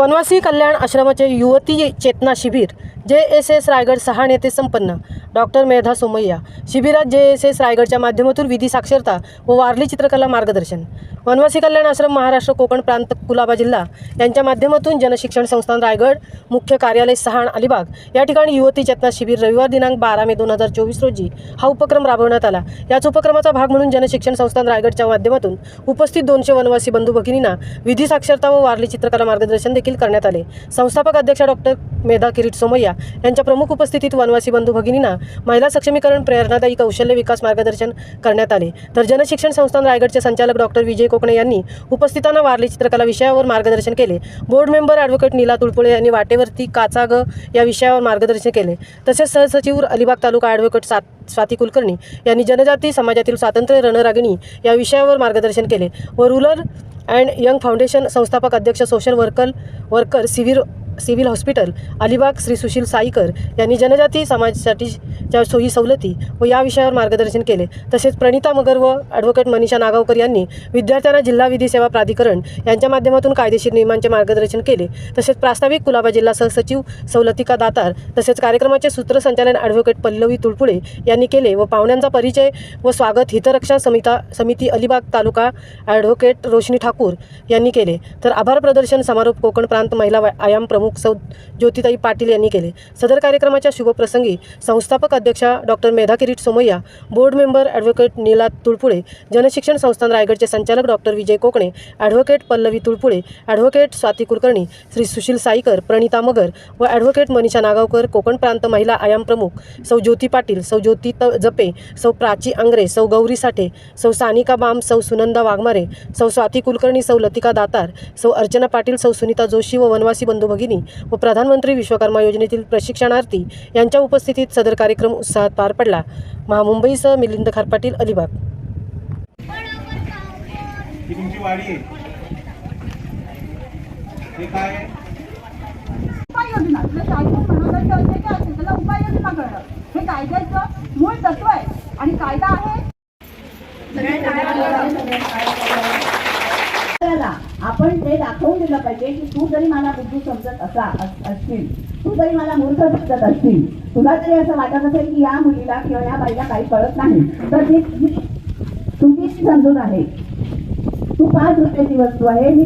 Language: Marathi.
वनवासी कल्याण आश्रमाचे युवती चेतना शिबिर जे एस एस रायगड सहाण येथे संपन्न डॉक्टर मेधा सोमय्या. शिबिरात जे एस एस रायगडच्या माध्यमातून विधी साक्षरता व वारली चित्रकला मार्गदर्शन. वनवासी कल्याण आश्रम महाराष्ट्र कोकण प्रांत कुलाबा जिल्हा यांच्या माध्यमातून जनशिक्षण संस्थान रायगड मुख्य कार्यालय सहाण अलिबाग या ठिकाणी युवती चेतना शिबिर रविवार दिनांक बारा मे दोन हजार चोवीस रोजी हा उपक्रम राबवण्यात आला. याच उपक्रमाचा भाग म्हणून जनशिक्षण संस्थान रायगडच्या माध्यमातून उपस्थित दोनशे वनवासी बंधू भगिनींना विधी साक्षरता व वारली चित्रकला मार्गदर्शन देखील करण्यात आले. संस्थापक अध्यक्ष डॉक्टर मेधा किरीट सोमय्या यांच्या प्रमुख उपस्थितीत वनवासी बंधू भगिनींना महिला सक्षमीकरण प्रेरणादायी कौशल्य विकास मार्गदर्शन करण्यात आले. तर जनशिक्षण संस्थान रायगडचे संचालक डॉक्टर विजय कोकणे यांनी उपस्थितांना वारली चित्रकला विषयावर मार्गदर्शन केले. Board member advocate Neela Tulpule यांनी वाटेवरती काचाग या विषयावर मार्गदर्शन केले. तसेच सहसचिव अलिबाग तालुका ॲडव्होकेट सात स्वाती कुलकर्णी यांनी जनजाती समाजातील स्वातंत्र्य रणरागिणी या विषयावर मार्गदर्शन केले व रुरल अँड यंग फाउंडेशन संस्थापक अध्यक्ष social worker worker civil civil hospital Alibag Shri Sushil Saikar यांनी जनजाती समाजासाठीच्या सोयी सवलती व या विषयावर मार्गदर्शन केले तसेच प्रणिता मगर व ॲडव्होकेट मनीषा नागावकर यांनी विद्यार्थ्यांना जिल्हा विधी सेवा प्राधिकरण यांच्या माध्यमातून कायदेशीर नियमांचे मार्गदर्शन केले तसेच प्रास्ताविक कुलाबा जिल्हा सहसचिव सवलतिका दातार तसेच कार्यक्रमाचे सूत्रसंचालन ॲडव्होकेट पल्लवी तुळपुळे यांनी केले व पाहुण्यांचा परिचय व स्वागत हितरक्षा समिता समिती अलिबाग तालुका ॲडव्होकेट रोशनी ठाकूर यांनी केले. तर आभार प्रदर्शन समारोप कोकण प्रांत महिला आयाम प्रमुख सौ ज्योतिताई पाटील यांनी केले. सदर कार्यक्रमाच्या शुभप्रसंगी संस्थापक अध्यक्षा doctor Medha Kirit Somaiya board member advocate Neela Tulpule Jan Shikshan Sansthan रायगडचे संचालक doctor Vijay Kokane advocate Pallavi Tulpule advocate Swati Kulkarni Shri Sushil Saikar Pranita Magar व ॲडव्होकेट मनीषा नागावकर कोकण प्रांत महिला आयाम प्रमुख सौ ज्योती पाटील सौ ज्योती त जपे सौ प्राची आंग्रे सौ गौरी साठे सौ सानिका बाम सौ सुनंदा वाघमारे सौ स्वाती कुलकर्णी सौ लतिका दातार सौ अर्चना पाटील सौ सुनीता जोशी व वनवासी बंधू भगिनी व प्रधानमंत्री विश्वकर्मा योजनेतील प्रशिक्षणार्थी यांच्या उपस्थितीत सदर कार्यक्रम उत्साहात पार पडला. महामुंबईसह मिलिंद खारपाटील अलिबाग. हे कायद्याचं मूळ तत्व आहे. आणि कायदा आहे आपण ते दाखवून दिलं पाहिजे की तू जरी मला बुद्धी समजत असा असशील तू जरी मला मूर्ख समजत असशील तुला जरी असं वाटत असेल की या मुलीला किंवा या बाईला काही कळत नाही तर ती ती चुकीची आहे. तू पाच रुपयाची वस्तू आहे मी